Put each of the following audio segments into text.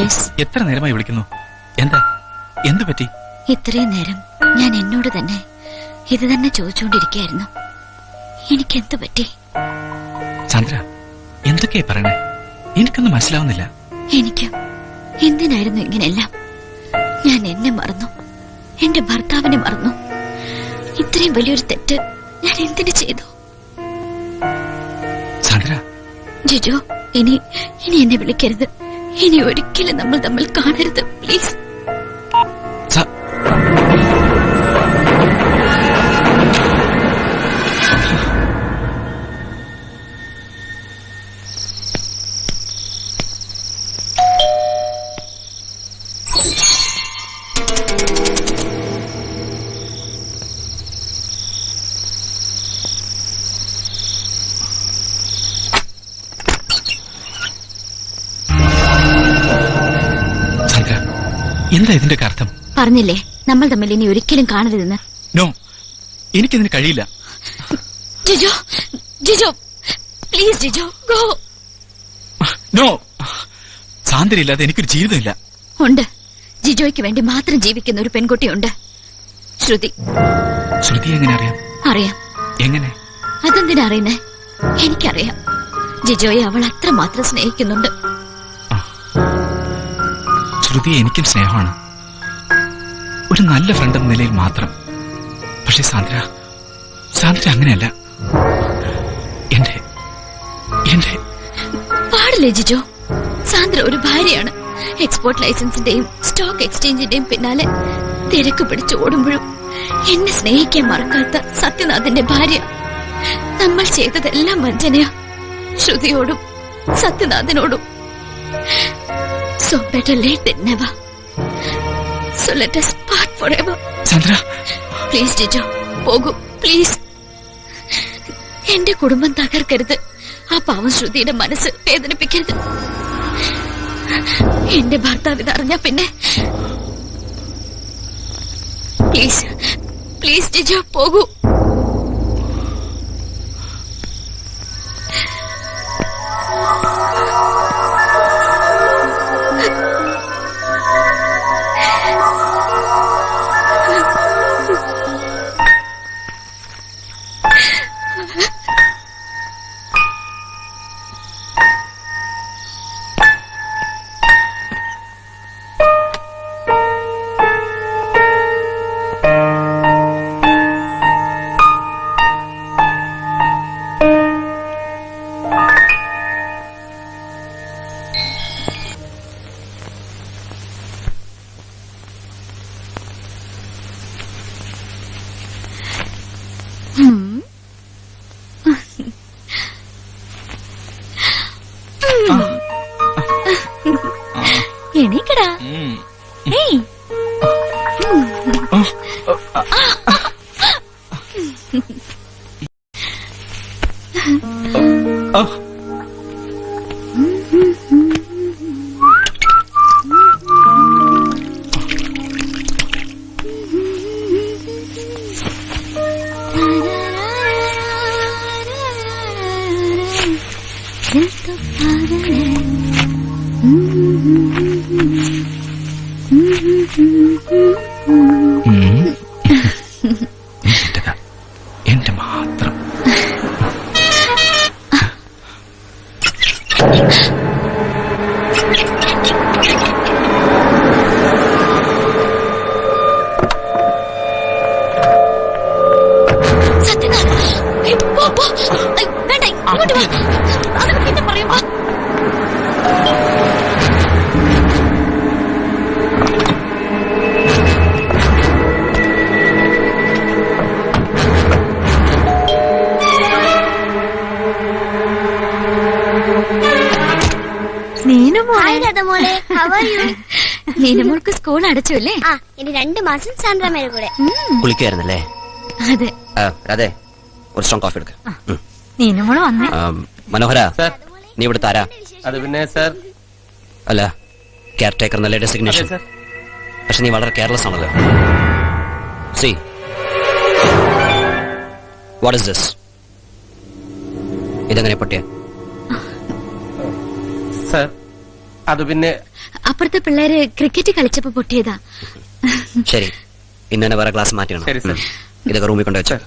എത്ര നേരമായി വിളിക്കുന്നു? എന്താ? എന്തു പറ്റി? ഇത്രയും നേരം ഞാൻ എന്നോട് തന്നെ ഇത് തന്നെ ചോദിച്ചോണ്ടിരിക്കായിരുന്നു എനിക്ക് എന്തു പറ്റി? ചന്ദ്ര എന്തൊക്കെയാ പറയണേ? എനിക്കൊന്നും മനസ്സിലാവുന്നില്ല. എനിക്ക്? എന്തിനായിരുന്നു ഇങ്ങനെല്ലാം ഞാൻ എന്നെ മറന്നു. എന്റെ ഭർത്താവിനെ മറന്നു. ഇത്രയും വലിയൊരു തെറ്റ് ഞാൻ എന്തിനു ചെയ്തു? ചന്ദ്ര. ജിജോ ഇനി ഇനി എന്നെ വിളിക്കരുത്. ഇനി ഒരിക്കലും നമ്മൾ തമ്മിൽ കാണരുത്. പ്ലീസ് എന്താ ഇതിന്റെ അർത്ഥം പറഞ്ഞില്ലേ നമ്മൾ തമ്മിൽ ഇനി ഒരിക്കലും കാണരുതെന്ന്? നോ എനിക്കിതിന് കഴിയില്ല. Jijo Jijo please Jijo go. No സാന്ദ്രയില്ലാതെ എനിക്കൊരു ജീവിതമില്ല. ഉണ്ട്. ജിജോയ്ക്ക് വേണ്ടി മാത്രം ജീവിക്കുന്ന ഒരു പെൺകുട്ടിയുണ്ട്. ശ്രുതി. ശ്രുതി എങ്ങനെ അറിയാം? അറിയാം. എങ്ങനെ? അതെന്തിനാ അറിയുന്നേ? എനിക്കറിയാം. ജിജോയെ അവൾ അത്രമാത്രം സ്നേഹിക്കുന്നുണ്ട്. ശ്രുതി എനിക്കും സ്നേഹമാണ്. ഒരു നല്ല ഫ്രണ്ട് എന്ന നിലയിൽ മാത്രം. പക്ഷെ സാന്ദ്ര സാന്ദ്ര അങ്ങനെയല്ല. പാടില്ലേ ജിജോ? സാന്ദ്ര ഒരു ഭാര്യയാണ്. എക്സ്പോർട്ട് ലൈസൻസിന്റെയും സ്റ്റോക്ക് എക്സ്ചേഞ്ചിന്റെയും പിന്നാലെ തിരക്ക് പിടിച്ച് ഓടുമ്പോഴും എന്നെ സ്നേഹിക്കാൻ മറക്കാത്ത സത്യനാഥന്റെ ഭാര്യ. നമ്മൾ ചെയ്തതെല്ലാം വഞ്ചനയാ. ശ്രുതിയോടും സത്യനാഥനോടും. So better late than never. So let us part forever. Chandra. Please Jijo പോകൂ. പ്ലീസ് എന്റെ കുടുംബം തകർക്കരുത്. ആ പാവം ശ്രുതിയുടെ മനസ്സ് വേദനിപ്പിക്കരുത്. എന്റെ ഭർത്താവ് ഇതറിഞ്ഞ പിന്നെ? പ്ലീസ് പ്ലീസ് ജിജോ പോകൂ. 一个是。നീനമോൾക്ക് സ്കൂൾ അടച്ചു അല്ലേ? ആ ഇനി രണ്ട് മാസം സാന്ദ്രാമയുടെ കൂടെ. കുളിക്കായിരുന്നല്ലേ? അതെ. അതെ ഒരു സ്ട്രോങ് കോഫി എടുക്ക. നിനമോൾ വന്നേ. മനോഹര സാർ നീ ഇവിടെ താരാ? അത് പിന്നെ സർ അല്ല കെയർ ടേക്കർ എന്നല്ലേ ഡെസിഗ്നേഷൻ പക്ഷെ നീ വളരെ കെയർലെസ് ആണല്ലോ. സി വാട്ട് ഇസ് ദിസ് ഇതെങ്ങനെ പൊട്ടിയ? സർ അത് പിന്നെ അപ്പുറത്തെ പിള്ളേര് ക്രിക്കറ്റ് കളിച്ചപ്പോ പൊട്ടിയതാ. ശരി. ഇന്ന് തന്നെ വേറെ ക്ലാസ് മാറ്റണം. ഇതൊക്കെ റൂമിൽ കൊണ്ടുവച്ചോ.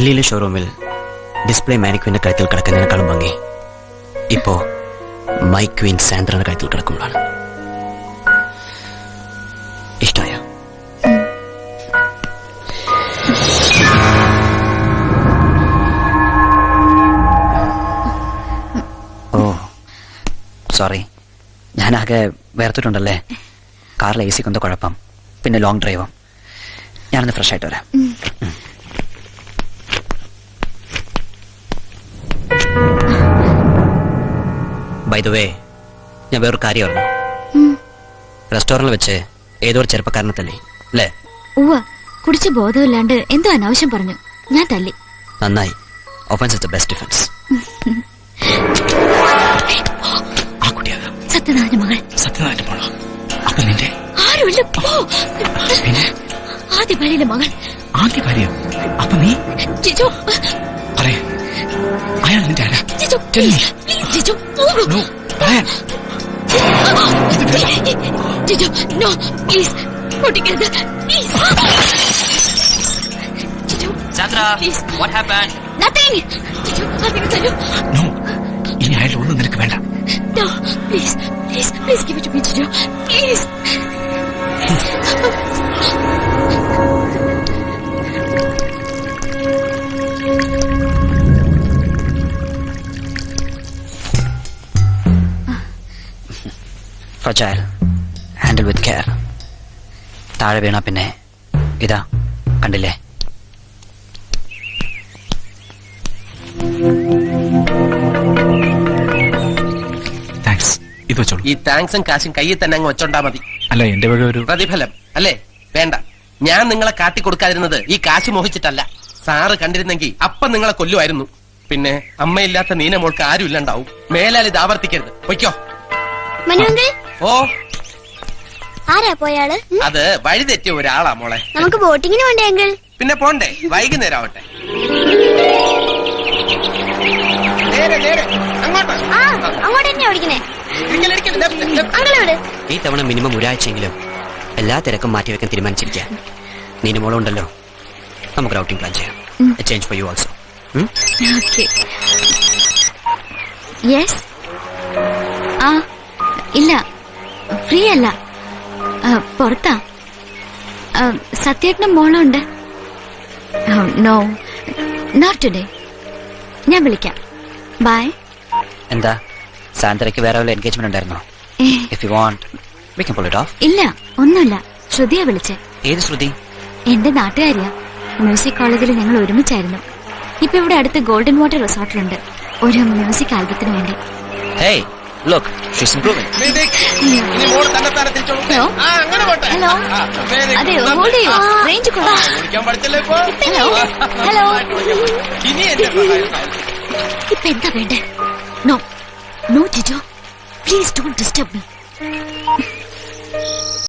ഡൽഹിയിലെ ഷോറൂമിൽ ഡിസ്പ്ലേ മാനിക്വിന്റെ കഴുത്തിൽ കിടക്കുന്നതിനേക്കാളും ഭംഗി. ഇപ്പോ മൈ ക്വീൻ സാൻഡ്രയുടെ കഴുത്തിൽ കിടക്കുമ്പോഴാണ്. ഓ സോറി ഞാനാകെ വേർത്തിട്ടുണ്ടല്ലേ? കാറിൽ എ സിക്ക് എന്തോ കുഴപ്പം. പിന്നെ ലോങ് ഡ്രൈവും ഞാനൊന്ന് ഫ്രഷ് ആയിട്ട് വരാം. ബൈ ദ വേ ഞാൻ വേറൊരു കാര്യം പറഞ്ഞു റെസ്റ്റോറന്റിൽ വെച്ച് ഏതോ ഒരു ചെറുപ്പക്കാരനെ തല്ലി. അല്ലേ? ഉവ്വ കുടിച്ച് ബോധമില്ലാണ്ട് എന്തോ അനാവശ്യം പറഞ്ഞു. ഞാൻ തല്ലി. നന്നായി. Offence is the best defence ആ കുട്ടിയത് സത്യനാഥന്റെ മകൾ സത്യനാരായണ മോളോ. അപ്പൊ നിന്റെ? ആരുമില്ല. പോ. പിന്നെ? ആദ്യ ഭാര്യയിലെ മകൾ. ആദ്യ ഭാര്യ അപ്പൊ നീ? ജിജു. പറയ അയാൾ നിന്റെ ആരാ? Jiju Tell me. please, please, Jiju പോകൂ. നോ പറയാൻ. Jiju no please പൊട്ടിക്കരുത്. Please Jiju Please. What happen nothing Jiju അതിന് ഫ്രജൈൽ ഹാൻഡിൽ വിത്ത് കെയർ താഴെ വീണ പിന്നെ ഇതാ കണ്ടില്ലേ? താങ്ക്സ് ഇത് വെച്ചോളൂ. ഈ താങ്ക്സും കാശും കയ്യിൽ തന്നെ അങ്ങ് വെച്ചോണ്ടാ മതി. അല്ല എന്റെ വക ഒരു പ്രതിഫലം അല്ലേ? വേണ്ട. ഞാൻ നിങ്ങളെ കാട്ടിക്കൊടുക്കാതിരുന്നത് ഈ കാശ് മോഹിച്ചിട്ടല്ല. സാറ് കണ്ടിരുന്നെങ്കിൽ അപ്പം നിങ്ങളെ കൊല്ലുമായിരുന്നു. പിന്നെ അമ്മയില്ലാത്ത നീന മോൾക്ക് ആരും ഇല്ലണ്ടാവും മേലാൽ ഇത് ആവർത്തിക്കരുത്. പൊയ്ക്കോ. മനുവെങ്കിൽ ഓ. ആരാ പോയാൾ? അത് വഴി തെറ്റിയ ഒരാളാ മോളെ. നമുക്ക് ബോട്ടിങ്ങിന് വേണ്ടേ അങ്കിൾ? പിന്നെ പോണ്ടേ വൈകുന്നേരം ആവട്ടെ നേരെ നേരെ അങ്ങോട്ട്. ആ അങ്ങോട്ട് തന്നെയാ ഓടിക്കണേ ഇരിക്കൽ, ഇരിക്കൽ, left, left. അങ്കിൾ എവിടെ? ഈ തവണ മിനിമം ഒരാഴ്ചയെങ്കിലും എല്ലാ തിരക്കും മാറ്റി വെക്കാൻ മാറ്റിവെക്കാൻ തീരുമാനിച്ചിരിക്കുക ഉണ്ടല്ലോ. നമുക്ക് റൗട്ടിംഗ് പ്ലാൻ ചെയ്യാം. Change for you also okay yes ആ ഇല്ല. ഫ്രീ അല്ല പുറത്താ. സത്യജ്ഞം സത്യേട്ടനും മോളുണ്ട്. നോ നോട്ട് ടുഡേ ഞാൻ വിളിക്കാം. ബൈ എന്താ? സാന്ദ്രയ്ക്ക് വേറെ വല്ല എൻഗേജ്മെന്റ് ഉണ്ടായിരുന്നോ? If you want we can pull it off ഇല്ല ഒന്നുമില്ല. ശ്രുതിയെ വിളിച്ചേ. ഏത് ശ്രുതി? എന്റെ നാട്ടുകാരിയാ. മ്യൂസിക് കോളേജിൽ ഞങ്ങൾ ഒരുമിച്ചായിരുന്നു. ഇപ്പൊ ഇവിടെ അടുത്ത് ഗോൾഡൻ വാട്ടർ റിസോർട്ടിലുണ്ട്. ഒരു മ്യൂസിക് ആൽബത്തിന് വേണ്ടി. Hey Look, she's improving. Hello? Hello? అదే హోల్డ్ రేంజ్ కూడా. హలో హలో పెద్ద bed? No no Jijo. Please don't disturb me